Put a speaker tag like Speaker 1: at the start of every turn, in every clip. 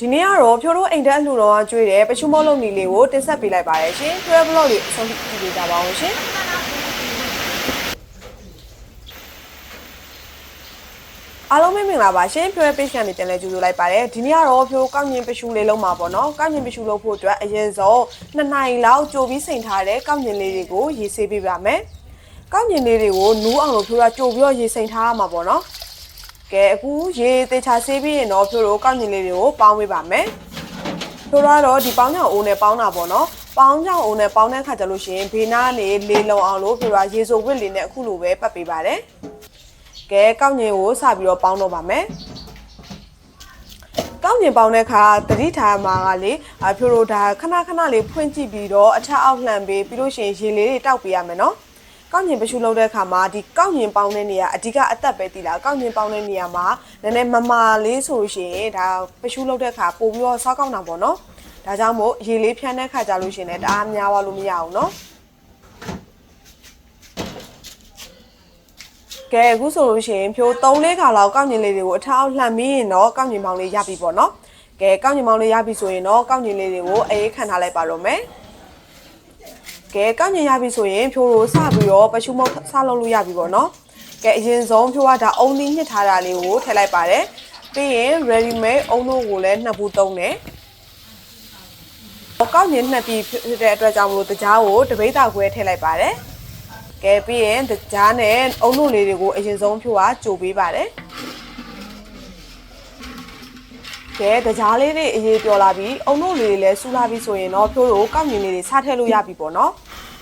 Speaker 1: ဒီနေ့ကတော့ဖြိုးတို့အိမ်တက်အလှူတော်ကကျွေးတဲ့ပရှုမောလုံးနီလေးကိုတင်ဆက်ပေးလိုက်ပါတယ်ရှင်။12 vlog လေးအဆုံးထိကြည့်ပေးကြပါအောင်ရှင်။အားလုံးပဲမင်္ဂလာပါရှင်ဖြိုးရဲ့ page ကနေပြန်လည်ကြိုဆိုလိုက်ပါတယ်ဒီနေ့ကတော့ဖြိုးကောက်ညင်ပရှုလေးလုံးမှာပေါ့နော်ကောက်ညင်ပရှုလုံးဖို့အတွက်အရင်ဆုံး2နိုင်လောက်ကြိုပြီးစိန်ထားတဲ့ကောက်ညင်လေးတွေကိုရေဆေးပေးပါမယ်ကောက်ညင်လေးတွေကိုနူးအောင်လို့ဖြိုးကကြိုပြီးတော့ရေစိန်ထားရမှာပေါ့နော် ကဲအခုရေသေချာဆေးပြီးရင်တော့ဖြိုးတို့ကောက်ညင်လေးတွေကိုပေါင်းပေးပါမယ်ဖြိုးတော့ဒီပေါင်းချောင်အိုးနဲ့ပေါင်းတာပေါ့နော်ပေါင်းချောင်အိုးနဲ့ပေါင်းတဲ့ခါကျလို့ရှိရင်ဘေးနားနေလေလုံအောင်လို့ဖြိုးကရေစိုးဝစ်လေးနဲ့အခုလိုပဲပတ်ပေးပါတယ်ကဲကောက်ညင်ကိုစပြီးတော့ပေါင်းတော့ပါမယ်ကောက်ညင်ပေါင်းတဲ့ခါတတိထားမှာကလေအဖြိုးတို့ဒါခဏခဏလေးဖွင့်ကြည့်ပြီးတော့အထက်အောက်လှန်ပေးပြီးလို့ရှိရင်ရေလေးတွေတောက်ပေးရမယ်နော် ကောက်ညင်ပရှုလုပ်တဲ့အခါမှာဒီကောက်ညင်ပေါင်းတဲ့နေရာအဓိကအသက်ပဲတည်လားကောက်ညင်ပေါင်းတဲ့နေရာမှာနည်းနည်းမမာလေးဆိုလို့ရှိရင်ဒါပရှုလုပ်တဲ့အခါပို့ပြီးတော့စောက်ကောက်တာပေါ့နော်ဒါကြောင့်မို့ရေလေးဖြန်းတဲ့အခါကြလို့ရှိရင်လည်းတအားများသွားလို့မရအောင်နော်ကဲအခုဆိုလို့ရှိရင်ဖြိုး3လေးခါလောက်ကောက်ညင်လေးတွေကိုအထောက်အလှမ်းပြီးရင်တော့ကောက်ညင်ပေါင်းလေးရပြီပေါ့နော်ကဲကောက်ညင်ပေါင်းလေးရပြီဆိုရင်တော့ကောက်ညင်လေးတွေကိုအေးခံထားလိုက်ပါတော့မယ် ကဲကောက်ညင်ရပြီဆိုရင်ဖြိုးလို့စပြီးတော့ပရှုမုတ်စလုံးလို့ရပြီပေါ့နော်ကဲအရင်ဆုံးဖြိုးကဒါအုံသီးညှစ်ထားတာလေးကိုထည့်လိုက်ပါတယ်ပြီးရင် ready made အုံတို့ကိုလည်းနှစ်ဘူးသုံးတယ်ကောက်ညင်နှစ်ပြီးဖြစ်တဲ့အတွက်ကြောင့်မလို့တကြားကိုတပိတ်တာခွဲထည့်လိုက်ပါတယ်ကဲပြီးရင်တကြားနဲ့အုံတို့လေးတွေကိုအရင်ဆုံးဖြိုးကကြိုပေးပါတယ် ကဲတကြားလေးတွေအေးပြောလာပြီးအုံတို့လေးတွေလည်းစူလာပြီးဆိုရင်တော့ဖြိုးတို့ကောက်ညင်လေးတွေစားထည့်လို့ရပြီပေါ့နော်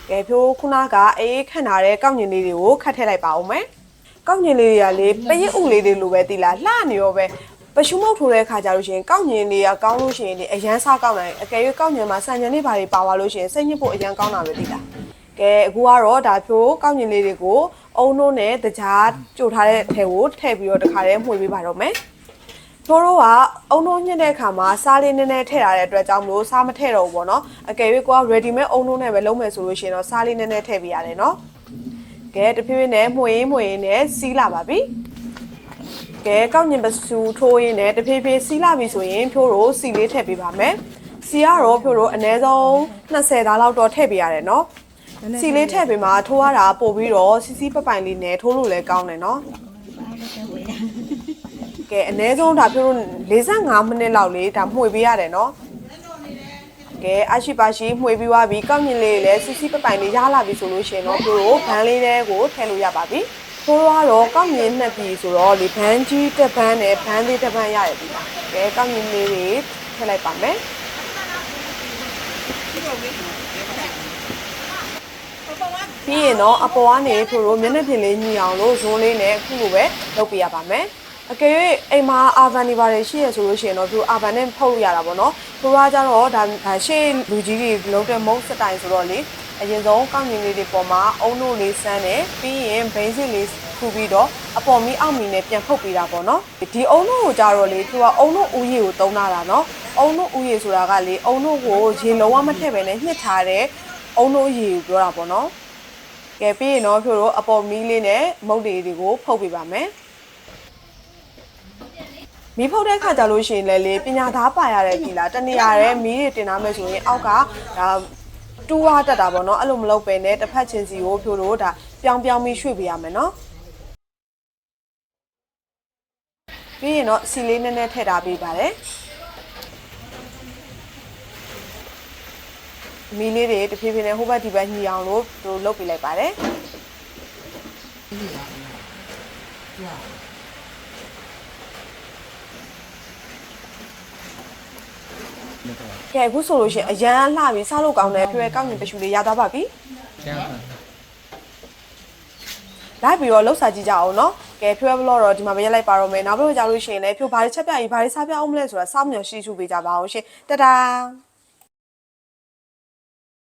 Speaker 1: ကဲဖြိုးခုနကအေးခန့်ထားတဲ့ကောက်ညင်လေးတွေကိုခတ်ထည့်လိုက်ပါဦးမယ်။ကောက်ညင်လေးတွေကလေပရစ်ဥလေးတွေလိုပဲတီလားလှနေရောပဲပရှုမုတ်ထိုးတဲ့အခါကျလို့ရှိရင်ကောက်ညင်လေးကကောင်းလို့ရှိရင်လေအရန်စားကောက်နိုင်အကယ်၍ကောက်ညင်မှာဆန်ညင်လေးပါတွေပါသွားလို့ရှိရင်စိတ်ညစ်ဖို့အရန်ကောင်းတာပဲတီလား။ကဲအခုကတော့ဒါဖြိုးကောက်ညင်လေးတွေကိုအုံနိုးနဲ့တကြားကြိုထားတဲ့ထဲကိုထည့်ပြီးတော့တခါတည်းမှွေပေးပါတော့မယ်။ တို့တို့ကအုံလုံးညှစ်တဲ့အခါမှာစားလေးနည်းနည်းထည့်ထားတဲ့အတွက်ကြောင့်မလို့စားမထည့်တော့ဘူးပေါ့နော်အကယ်၍ကိုက ready made အုံလုံးနဲ့ပဲလုံးမယ်ဆိုလို့ရှိရင်တော့စားလေးနည်းနည်းထည့်ပေးရတယ်နော်ကဲတဖြည်းဖြည်းနဲ့မှွေရင်းမှွေရင်းနဲ့စီးလာပါပြီကဲကောက်ညင်ပစုထိုးရင်းနဲ့တဖြည်းဖြည်းစီးလာပြီဆိုရင်ဖြိုးတို့စီလေးထည့်ပေးပါမယ်စီကတော့ဖြိုးတို့အနည်းဆုံး20သားလောက်တော့ထည့်ပေးရတယ်နော်စီလေးထည့်ပေးမှာထိုးရတာပို့ပြီးတော့စီစီပပိုင်လေးနဲ့ထိုးလို့လည်းကောင်းတယ်နော် ကဲအနည်းဆုံးဒါပြောလို့45မိနစ်လောက်လေးဒါမှွေပေးရတယ်နော်ကဲအရှိပါရှိမှွေပြီးသွားပြီကောက်မြင်လေးလည်းစီစီပပိုင်လေးရလာပြီဆိုလို့ရှိရင်တော့ပြောလို့ဘန်းလေးတွေကိုထည့်လို့ရပါပြီထိုးတော့ကောက်မြင်နှစ်ပြီဆိုတော့လေဘန်းကြီးတစ်ဘန်းနဲ့ဘန်းလေးတစ်ဘန်းရတယ်ဒီမှာကဲကောက်မြင်လေးတွေထည့်လိုက်ပါမယ်ပြီးရင်တော့အပေါ်ကနေထိုးလို့မျက်နှာပြင်လေးညီအောင်လို့ဇွန်းလေးနဲ့အခုလိုပဲလုပ်ပြရပါမယ် အကယ်၍အိမ်မှာအာဗန်နေပါတယ်ရှိရဆိုလို့ရှိရင်တော့သူအာဗန်နဲ့ဖုတ်လို့ရတာပေါ့နော်။သူကကြတော့ဒါဒါရှေ့လူကြီးတွေလုံးတဲ့မုတ်စတိုင်ဆိုတော့လေအရင်ဆုံးကောက်မြင်လေးတွေပေါ်မှာအုံတို့လေးစမ်းတယ်ပြီးရင်ဘိန်းစစ်လေးထူပြီးတော့အပေါ်မီအောက်မီနဲ့ပြန်ဖုတ်ပေးတာပေါ့နော်။ဒီအုံတို့ကိုကြတော့လေသူကအုံတို့ဦးရေကိုတုံးတာတာနော်။အုံတို့ဦးရေဆိုတာကလေအုံတို့ကိုရေလုံးဝမထည့်ပဲနဲ့ညှစ်ထားတဲ့အုံတို့ရေကိုပြောတာပေါ့နော်။ကဲပြီးရင်တော့ဖြို့တော့အပေါ်မီလေးနဲ့မုတ်တွေတွေကိုဖုတ်ပေးပါမယ်။ မီးဖုတ်တဲ့ခါကြလို့ရှိရင်လည်းလေပညာသားပါရတဲ့ဒီလားတနေရာရဲမီးတွေတင်ထားမယ်ဆိုရင်အောက်ကဒါတူဝါတက်တာပေါ့နော်အဲ့လိုမလုပ်ပဲနဲ့တစ်ဖက်ချင်းစီကိုဖြိုးလို့ဒါပြောင်းပြောင်းပြီးရွှေ့ပေးရမယ်နော်ပြီးရင်တော့စီလေးနည်းနည်းထည့်ထားပေးပါတယ်မီးလေးတွေတဖြည်းဖြည်းနဲ့ဟိုဘက်ဒီဘက်ညီအောင်လို့တို့လုပ်ပေးလိုက်ပါတယ် ကဲအခုဆိုလို့ရှိရင်အရန်လှပြီစားလို့ကောင်းတယ်ဖြွဲကောက်ညင်ပရှူလေးရသွားပါပြီ
Speaker 2: ကျန်ပါ
Speaker 1: လိုက်ပြီးတော့လှုပ်စာကြည့်ကြအောင်နော်ကဲဖြွဲဘလော့တော့ဒီမှာပဲရက်လိုက်ပါတော့မယ်နောက်ဘက်ကြောက်လို့ရှိရင်လည်းဖြိုဘာတွေချက်ပြရေးဘာတွေစားပြအောင်မလဲဆိုတာစောင့်မျှော်ရှိရှုပေးကြပါအောင်ရှင်တဒါ